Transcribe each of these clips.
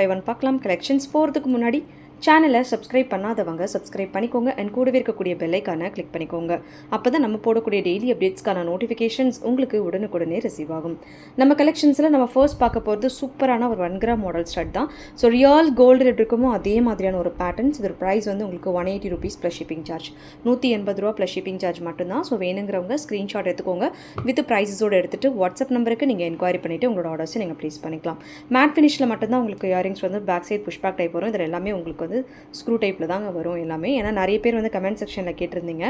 By one பார்க்கலாம். Collections போகிறதுக்கு முன்னாடி சேனலை சப்ஸ்கிரைப் பண்ணாதவங்க சப்ஸ்கிரைப் பண்ணிக்கோங்க. அண்ட் கூடவே இருக்கக்கூடிய பெல்லைக்கான கிளிக் பண்ணிக்கோங்க. அப்போ தான் நம்ம போடக்கூடிய டெய்லி அப்டேட்ஸ்க்கான நோட்டிஃபிகேஷன்ஸ் உங்களுக்கு உடனுக்குடனே ரிசீவ் ஆகும். நம்ம கலெக்ஷன்ஸில் நம்ம ஃபர்ஸ்ட் பார்க்க போகிறது சூப்பரான ஒரு ஒன் கிராம் மாடல் ஸ்டட் தான். ஸோ ரியல் கோல்டு எப்படி இருக்குமோ அதே மாதிரியான ஒரு பேட்டர்ன்ஸ் இதோட ப்ரைஸ் வந்து உங்களுக்கு one eighty rupees plus shipping charge நூற்றி எண்பது ரூபா ப்ளஸ் ஷிப்பிங் சார்ஜ் மட்டும்தான். ஸோ வேணுங்கிறவங்க ஸ்க்ரீன்ஷாட் எடுத்துக்கோங்க. வித் ப்ரைஸஸோடு எடுத்துகிட்டு வாட்ஸ்அப் நம்பருக்கு நீங்கள் என்கொயரி பண்ணிவிட்டு உங்களோட ஆர்டர்ஸை நீங்கள் ப்ளேஸ் பண்ணிக்கலாம். மேட் ஃபினிஷில் மட்டும்தான் உங்களுக்கு இயரிங்ஸ் வந்து பேக் சைட் புஷ்பேக் டைப் வரும். இதில் எல்லாமே உங்களுக்கு வந்து ஸ்க்ரூ டைப்பில் தாங்க வரும் எல்லாமே. ஏன்னா நிறைய பேர் வந்து கமெண்ட் செக்ஷனில் கேட்டிருந்தீங்க.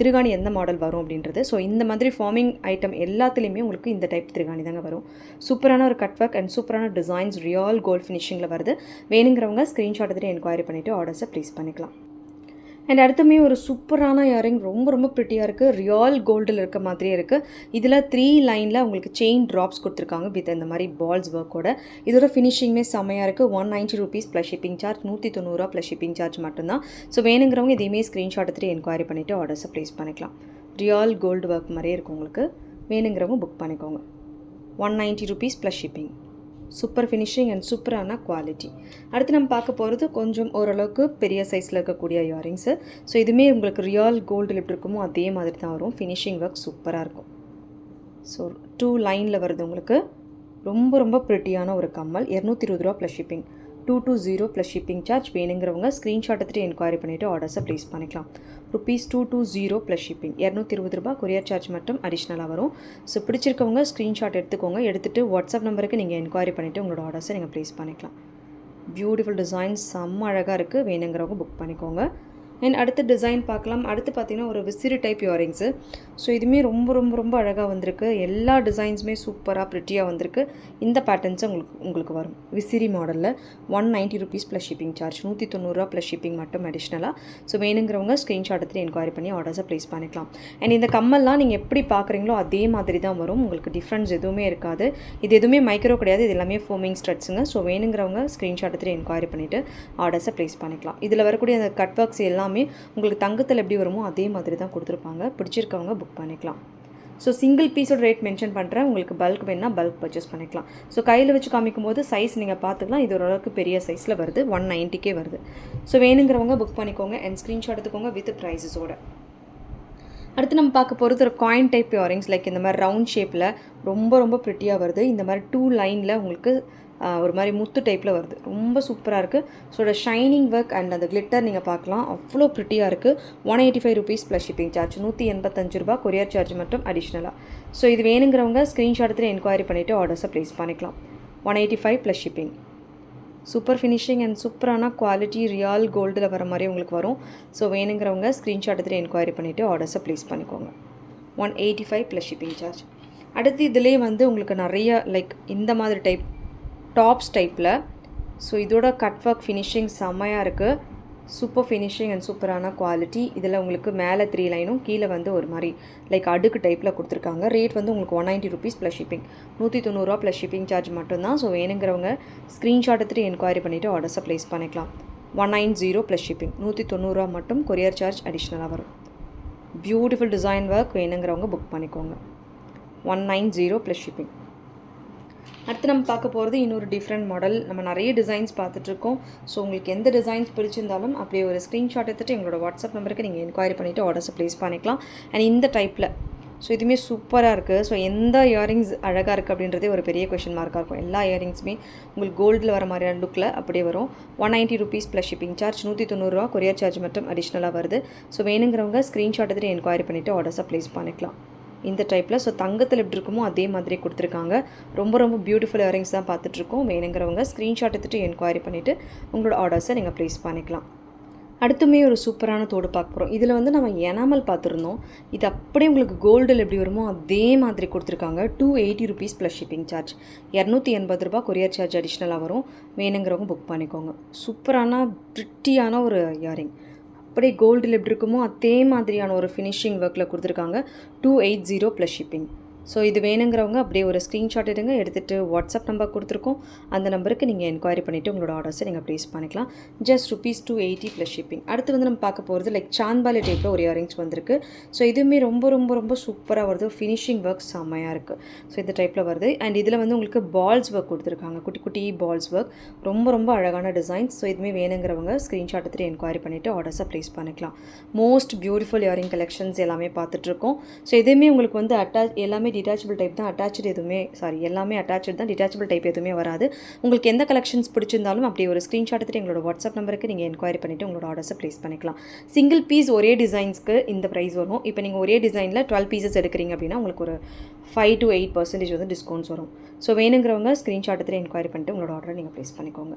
திருகாணி எந்த மாடல் வரும் அப்படின்றது. ஸோ இந்த மாதிரி ஃபார்மிங் ஐட்டம் எல்லாத்துலேயுமே உங்களுக்கு இந்த டைப் திருகாணி தாங்க வரும். சூப்பரான ஒரு கட் ஒர்க் அண்ட் சூப்பரான டிசைன்ஸ் ரியல் கோல்ட் ஃபினிஷிங்கில் வருது. வேணுங்கிறவங்க ஸ்க்ரீன்ஷாட் எடுத்துகிட்டு என்கொயரி பண்ணிவிட்டு ஆர்டர்ஸை ப்ளேஸ் பண்ணிக்கலாம். அண்ட் அடுத்தமே ஒரு சூப்பரான இயரிங் ரொம்ப ரொம்ப ப்ரிட்டியாக இருக்குது ரியல் கோல்டில் இருக்க மாதிரியே இருக்குது இதில் த்ரீ லைனில் உங்களுக்கு செயின் ட்ராப்ஸ் கொடுத்துருக்காங்க. வித் இந்த மாதிரி பால்ஸ் ஒர்க்கோட இதோட ஃபினிஷிங்குமே செம்மையாக இருக்குது one ninety rupees plus shipping charge நூற்றி தொண்ணூறுரூவா ப்ளஸ் ஷிப்பிங் சார்ஜ் மட்டும்தான். ஸோ வேணுங்கிறவங்க இதையுமே ஸ்க்ரீன்ஷாட் எடுத்துகிட்டு என்கொயரி பண்ணிவிட்டு ஆர்டர்ஸை ப்ளேஸ் பண்ணிக்கலாம். ரியல் கோல்டு ஒர்க் மாதிரியே இருக்கும் உங்களுக்கு. வேணுங்கிறவங்க புக் பண்ணிக்கோங்க. One ninety rupees plus shipping super finishing and சூப்பரான குவாலிட்டி அடுத்து நம்ம பார்க்க போகிறது கொஞ்சம் ஓரளவுக்கு பெரிய சைஸில் இருக்கக்கூடிய இயரிங்ஸு ஸோ இதுவுமே உங்களுக்கு ரியல் கோல்டில் எப்படி இருக்குமோ அதே மாதிரி தான் வரும். ஃபினிஷிங் ஒர்க் சூப்பராக இருக்கும். ஸோ டூ லைனில் வருது உங்களுக்கு. ரொம்ப ரொம்ப ப்ரிட்டியான ஒரு கம்மல். இரநூத்தி இருபது ரூபா plus shipping two two zero plus shipping charge வேணுங்கிறவங்க ஸ்க்ரீன்ஷாட் எடுத்துகிட்டு என்கொயரி பண்ணிவிட்டு ஆர்டர்ஸை ப்ளேஸ் பண்ணிக்கலாம். Rupees two two zero plus shipping இரநூத்தி இருபது ரூபா கொரியர் சார்ஜ் மட்டும் அடிஷ்னலாக வரும். ஸோ பிடிச்சிருக்கவங்க ஸ்க்ரீன்ஷாட் எடுத்துக்கோங்க. எடுத்துகிட்டு வாட்ஸ்அப் நம்பருக்கு நீங்கள் என்கொயரி பண்ணிவிட்டு உங்களோட ஆர்டர்ஸை நீங்கள் ப்ளேஸ் பண்ணிக்கலாம். பியூட்டிஃபுல் டிசைன்ஸ் செம்ம அழகாக இருக்குது வேணுங்கிறவங்க புக் பண்ணிக்கோங்க. அண்ட் அடுத்து டிசைன் பார்க்கலாம். அடுத்து பார்த்தீங்கன்னா ஒரு விசிறி டைப் இயரிங்ஸு ஸோ இதுவுமே ரொம்ப ரொம்ப ரொம்ப அழகாக வந்திருக்கு. எல்லா டிசைன்ஸுமே சூப்பராக ப்ரிட்டியாக வந்திருக்கு. இந்த பேட்டர்ன்ஸ் உங்களுக்கு உங்களுக்கு வரும். விசிறி மாடலில் one ninety rupees plus shipping charge நூற்றி தொண்ணூறுரூவா ப்ளஸ் ஷிப்பிங் மட்டும் அடிஷ்னலாக ஸோ வேணுங்கிறவங்க ஸ்க்ரீன்ஷாட் எடுத்துகிட்டு என்கொயரி பண்ணி ஆர்டர்ஸை ப்ளேஸ் பண்ணிக்கலாம். அண்ட் இந்த கம்மல்லாம் நீங்கள் எப்படி பார்க்குறீங்களோ அதே மாதிரி தான் வரும். உங்களுக்கு டிஃப்ரென்ஸ் எதுவுமே இருக்காது. இது எதுவுமே மைக்ரோ கிடையாது. இது எல்லாமே ஃபோமிங் ஸ்ட்ரட்ஸுங்க ஸோ வேணுங்கிறவங்க ஸ்க்ரீன்ஷாட் எடுத்துகிட்டு என்கொயரி பண்ணிவிட்டு ஆர்டர்ஸை ப்ளேஸ் பண்ணிக்கலாம். இதில் வரக்கூடிய அந்த கட் ஒர்க்ஸ் எல்லாம் உங்களுக்கு தங்கத்தில் எப்படி வருமோ அதே மாதிரி தான் கொடுத்துருப்பாங்க. பிடிச்சிருக்கவங்க புக் பண்ணிக்கலாம். ஸோ சிங்கிள் பீஸோட ரேட் மென்ஷன் பண்ணுறேன் உங்களுக்கு பல்க் வேணுன்னா பல்க் பர்ச்சேஸ் பண்ணிக்கலாம். ஸோ கையில் வச்சு காமிக்கும் போது சைஸ் நீங்கள் பார்த்துக்கலாம். இது ஓரளவுக்கு பெரிய சைஸில் வருது. ஒன் நைன்ட்டிக்கே வருது. ஸோ வேணுங்கிறவங்க புக் பண்ணிக்கோங்க அண்ட் ஸ்க்ரீன்ஷாட் எடுத்துக்கோங்க வித் ப்ரைஸஸோட அடுத்து நம்ம பார்க்க போகிறது ஒரு காயின் டைப் இயரிங்ஸ் லைக் இந்த மாதிரி ரவுண்ட் ஷேப்பில் ரொம்ப ரொம்ப ப்ரிட்டியாக வருது. இந்த மாதிரி டூ லைனில் உங்களுக்கு ஒரு மாதிரி முத்து டைப்பில் வருது. ரொம்ப சூப்பராக இருக்குது ஸோ ஷைனிங் ஒர்க் அண்ட் அந்த கிளிட்டர் நீங்கள் பார்க்கலாம். அவ்வளோ ப்ரிட்டியாக இருக்குது one eighty five rupees plus shipping charge நூற்றி எண்பத்தஞ்சு ரூபா கொரியர் சார்ஜ் மட்டும் அடிஷ்னலாக ஸோ இது வேணுங்கிறவங்க ஸ்க்ரீன்ஷாட் எடுத்துகிட்டு என்கொயரி பண்ணிவிட்டு ஆர்டர்ஸை ப்ளேஸ் பண்ணிக்கலாம். One eighty five plus shipping super finishing and சூப்பரான குவாலிட்டி ரியல் கோல்டில் வர மாதிரி உங்களுக்கு வரும். ஸோ வேணுங்கிறவங்க ஸ்க்ரீன்ஷாட் எடுத்துகிட்டு என்கொயரி பண்ணிவிட்டு ஆர்டர்ஸை ப்ளேஸ் பண்ணிக்கோங்க. One eighty five plus shipping charge அடுத்து இதிலே வந்து உங்களுக்கு நிறைய லைக் இந்த மாதிரி டைப் டாப்ஸ் டைப்பில். ஸோ இதோட கட் ஒர்க் ஃபினிஷிங் செம்மையாக இருக்குது சூப்பர் ஃபினிஷிங் அண்ட் சூப்பரான குவாலிட்டி. இதில் உங்களுக்கு மேலே த்ரீ லைனும் கீழே வந்து ஒரு மாதிரி லைக் அடுக்கு டைப்பில் கொடுத்துருக்காங்க. ரேட் வந்து உங்களுக்கு one ninety rupees plus shipping. நூற்றி தொண்ணூறுரூவா ப்ளஸ் ஷிப்பிங் சார்ஜ் மட்டும்தான் ஸோ வேணுங்கிறவங்க ஸ்க்ரீன்ஷாட் எடுத்துகிட்டு என்கொயரி பண்ணிவிட்டு ஆர்டர்ஸை ப்ளேஸ் பண்ணிக்கலாம். One nine zero plus shipping. நூற்றி தொண்ணூறுரூவா மட்டும் கொரியர் சார்ஜ் அடிஷ்னலாக வரும். பியூட்டிஃபுல் டிசைன் ஒர்க் வேணுங்கிறவங்க புக் பண்ணிக்கோங்க. One nine zero plus shipping. அடுத்து நம்ம பார்க்க போகிறது இன்னொரு டிஃப்ரெண்ட் மாடல் நம்ம நிறைய டிசைன்ஸ் பார்த்துட்ருக்கோம். ஸோ உங்களுக்கு எந்த டிசைன்ஸ் பிடிச்சிருந்தாலும் அப்படியே ஒரு ஸ்க்ரீன்ஷாட் எடுத்துகிட்டு எங்களோட வாட்ஸ்அப் நம்பருக்கு நீங்கள் என்கொயரி பண்ணிவிட்டு ஆர்டர்ஸை ப்ளேஸ் பண்ணிக்கலாம். அண்ட் இந்த டைப்பில் ஸோ இதுவுமே சூப்பராக இருக்குது ஸோ எந்த இயரிங்ஸ் அழகாக இருக்குது அப்படின்றதே ஒரு பெரிய கொஷின் மார்க்காக இருக்கும். எல்லா இயரிங்ஸுமே உங்களுக்கு கோல்டில் வர மாதிரியான லுக்கில் அப்படியே வரும். One ninety rupees plus shipping charge நூற்றி தொண்ணூறுரூவா கொரியர் சார்ஜ் மட்டும் அடிஷ்னலாக வருது. ஸோ வேணுங்கிறவங்க ஸ்க்ரீன்ஷாட் எடுத்துகிட்டு என்கொயரி பண்ணிவிட்டு ஆர்டர்ஸை ப்ளேஸ் பண்ணிக்கலாம். இந்த டைப்பில் ஸோ தங்கத்தில் எப்படி இருக்குமோ அதே மாதிரி கொடுத்துருக்காங்க. ரொம்ப ரொம்ப பியூட்டிஃபுல் இயரிங்ஸ் தான் பார்த்துட்ருக்கோம். வேணுங்கிறவங்க ஸ்க்ரீன்ஷாட் எடுத்துகிட்டு என்கொயரி பண்ணிவிட்டு உங்களோட ஆர்டர்ஸை நீங்கள் ப்ளேஸ் பண்ணிக்கலாம். அடுத்துமே ஒரு சூப்பரான தோடு பார்க்க போகிறோம் இதில் வந்து நம்ம எனாமல் பார்த்துருந்தோம். இது அப்படியே உங்களுக்கு கோல்டில் எப்படி வருமோ அதே மாதிரி கொடுத்துருக்காங்க. Two eighty rupees plus shipping charge இரநூத்தி எண்பது ரூபா கொரியர் சார்ஜ் அடிஷ்னலாக வரும். வேணுங்கிறவங்க புக் பண்ணிக்கோங்க. சூப்பரான பிரிட்டியான ஒரு இயரிங் அப்படியே கோல்டில் எப்படி இருக்குமோ அதே மாதிரியான ஒரு ஃபினிஷிங் ஒர்க்கில் கொடுத்துருக்காங்க. Two eight zero plus shipping so இது வேணுங்கிறவங்க அப்படியே ஒரு ஸ்க்ரீன்ஷாட் எடுங்க எடுத்துகிட்டு வாட்ஸ்அப் நம்பர் கொடுத்துருக்கோம். அந்த நம்பருக்கு நீங்கள் என்கொயரி பண்ணிவிட்டு உங்களோட ஆர்டர்ஸை நீங்கள் ப்ளேஸ் பண்ணிக்கலாம். Just rupees two eighty plus shipping அடுத்து வந்து நம்ம பார்க்க போகிறது லைக் சாந்தாலி டைப்பில் ஒரு இயரிங்ஸ் வந்திருக்கு. ஸோ இதுவுமே ரொம்ப ரொம்ப ரொம்ப சூப்பராக வருது. ஃபினிஷிங் ஒர்க் செம்மையாக இருக்குது ஸோ இந்த டைப்பில் வருது. அண்ட் இதில் வந்து உங்களுக்கு பால்ஸ் ஒர்க் கொடுத்துருக்காங்க. குட்டி குட்டி பால்ஸ் ஒர்க் ரொம்ப ரொம்ப அழகான டிசைன்ஸ் ஸோ இதுவுமே வேணுங்கிறவங்க ஸ்க்ரீன்ஷாட் எடுத்துகிட்டு என்கொயரி பண்ணிவிட்டு ஆர்டர்ஸை ப்ளேஸ் பண்ணிக்கலாம். மோஸ்ட் பியூட்டிஃபுல் இயரிங் கலெக்ஷன்ஸ் எல்லாமே பார்த்துட்ருக்கோம் ஸோ இதுவுமே உங்களுக்கு வந்து அட்டாச் எல்லாமே டிட்டாச்சபிள் டைப் தான் அட்டாச்சு எதுவுமே சாரி எல்லாமே அட்டாச்சு தான் டிட்டாச்சபிள் டைப் எதுவுமே வராது. உங்களுக்கு எந்த கலெக்ஷன்ஸ் பிடிச்சிருந்தாலும் அப்படி ஒரு ஸ்க்ரீன்ஷாட் எடுத்துட்டு எங்களோட வாட்ஸ்அப் நம்பருக்கு நீங்கள் என்கொயரி பண்ணிவிட்டு உங்களோட ஆர்டர்ஸை ப்ளேஸ் பண்ணிக்கலாம். சிங்கிள் பீஸ் ஒரே டிசைன்ஸ்க்கு இந்த ப்ரைஸ் வரும். இப்போ நீங்கள் ஒரே டிசைனில் டுவெல் பீசஸ் எடுக்கிறீங்க அப்படின்னா உங்களுக்கு ஒரு ஃபைவ் டு எயிட் பர்சன்டேஜ் வந்து டிஸ்கவுண்ட்ஸ் வரும். ஸோ வேணுங்கிறவங்க ஸ்க்ரீன்ஷாட் எடுத்துகிட்டு என்கொயரி பண்ணிட்டு உங்களோட ஆர்டரை நீங்கள் ப்ளேஸ் பண்ணிக்கோங்க.